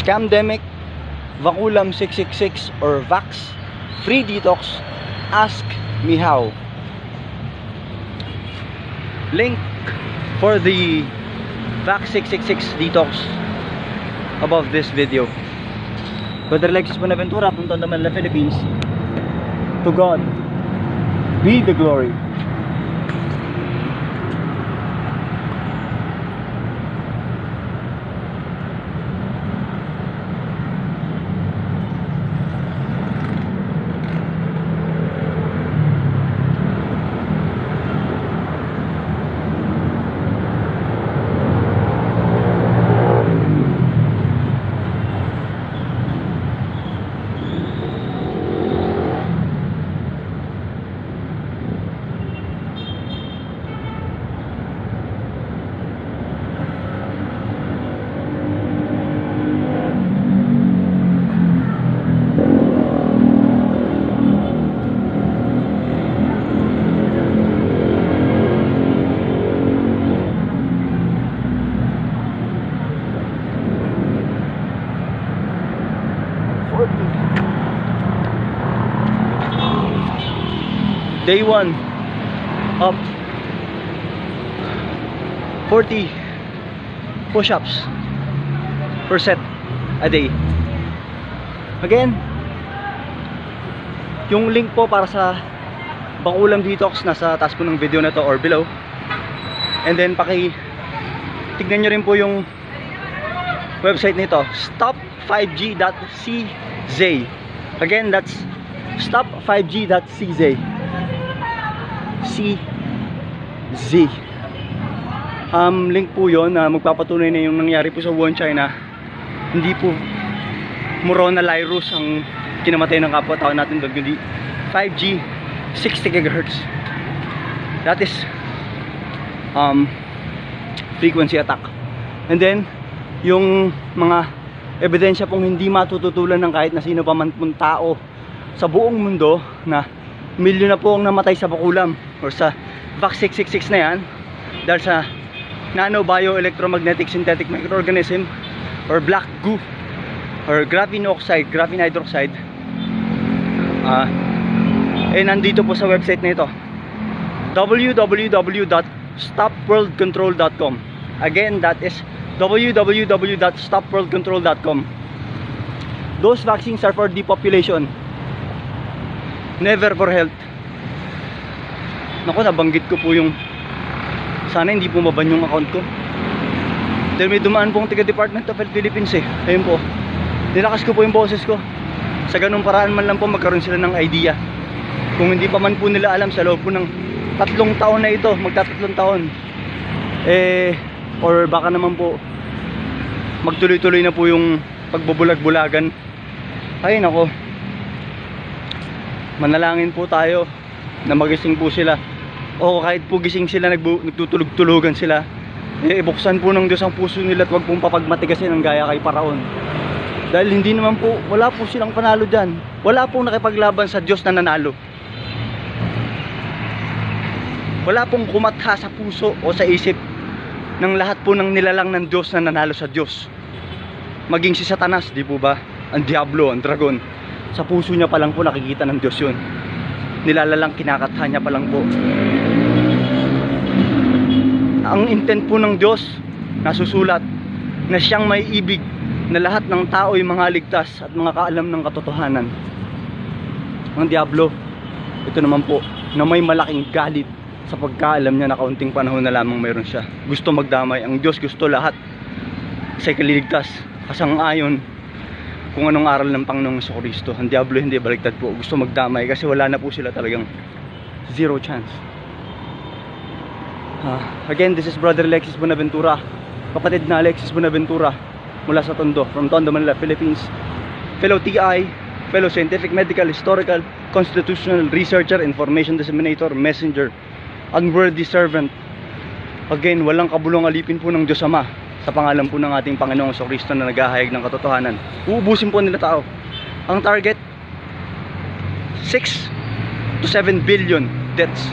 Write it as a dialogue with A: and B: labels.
A: Scamdemic, Vaculam 666 or Vax, Free Detox, Ask Me How. Link for the Vax 666 Detox above this video. Brother Alexis Bonaventura from Tondo Manila, Philippines. To God be the glory. Day 1 up. 40 push-ups per set a day. Again, yung link po para sa Bakulam Detox nasa taas po ng video na to or below. And then paki tignan nyo rin po yung website nito. stop5g.cz Again, that's stop5g.cz CZ um, link po yon na magpapatunay na yung nangyari po sa Wuhan, China. Hindi po Morona Lyrus ang kinamatay ng kapwa-tao natin doon kundi 5G 60 GHz that is um, frequency attack. And then yung mga ebidensya pong hindi matututulan ng kahit na sino pa man pong tao sa buong mundo na milyon na po ang namatay sa bakulam or sa VAX 666 na yan dahil sa nano bioelectromagnetic synthetic microorganism or black goo or graphene oxide, graphene hydroxide. Ah eh nandito po sa website na ito www.stopworldcontrol.com again that is www.stopworldcontrol.com those vaccines are for depopulation never for health Naku, nabanggit ko po yung sana hindi po maban yung account ko. Dahil may dumaan pong taga Department of Health Philippines eh. Ayun po. Nilakas ko po yung boses ko. Sa ganung paraan man lang po magkaroon sila ng idea. Kung hindi pa man po nila alam sa loob po ng tatlong taon na ito magtatatlong taon eh or baka naman po magtuloy-tuloy na po yung pagbubulag-bulagan. Ay nako. Manalangin po tayo na magising po sila o kahit po gising sila nagtutulog-tulugan sila. Eh ibuksan po ng Diyos ang puso nila at wag pong papagmatigasin ng gaya kay Paraon dahil hindi naman po wala po silang panalo dyan. Wala pong nakipaglaban sa Diyos na nanalo. Wala pong kumatha sa puso o sa isip ng lahat po ng nilalang ng Diyos na nanalo sa Diyos. Maging si Satanas di po ba? Ang Diablo, ang Dragon. Sa puso niya pa lang po nakikita ng Diyos yun. Nilalalang kinakatha niya pa lang po ang intent po ng Diyos nasusulat na siyang may ibig na lahat ng tao ay mga ligtas at mga kaalam ng katotohanan. Ang Diablo ito naman po na may malaking galit sa pagkaalam niya na kaunting panahon na lamang mayroon siya. Gusto magdamay. Ang Diyos gusto lahat sa ikaliligtas kasang-ayon kung anong aral ng Panginoong Kristo. Ang Diablo hindi baliktad po. Gusto magdamay kasi wala na po sila talagang zero chance Ah, again, this is Brother Alexis Bonaventura. Kapatid na Alexis Bonaventura mula sa Tondo, from Tondo, Manila, Philippines. Fellow TI, fellow scientific, medical, historical, constitutional researcher, information disseminator, messenger, unworthy servant. Again, walang kabulong alipin po ng Diyos Ama sa pangalan po ng ating Panginoong sa Kristo na naghahayag ng katotohanan. Uubusin po nila tao. Ang target, 6 to 7 billion deaths